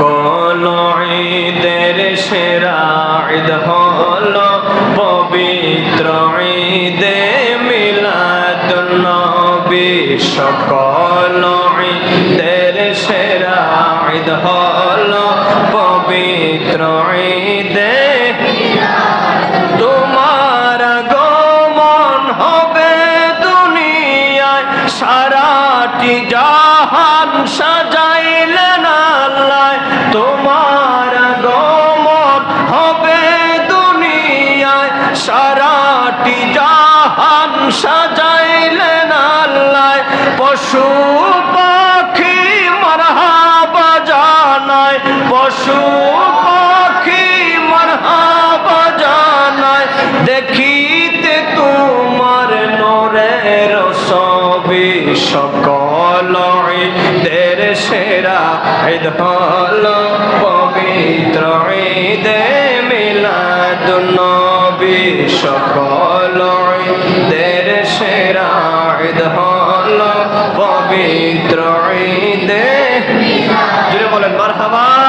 সকল ঈদের সেরা ঈদ হল পবিত্র ঈদে মিলাদুন্নবী সকল ঈদের সেরা ঈদ হল পবিত্র ঈদে তোমার গমন হবে দুনিয়ায়। সারাটি জাহান সাজাইলেন সারাটি জাহান সাজাইলেন আল্লাহ, পশু পাখি মারহাবা জানায়, পশু পাখি মারহাবা জানায়, দেখিতে তোমার নরের সবি সকল ঈদের সেরা ঈদ হল পবিত্র ঈদে মিলাদুন্নবী সকল ঈদের সেরা ঈদ হল পবিত্র ঈদে। জুড়ে বলেন মারহাবা।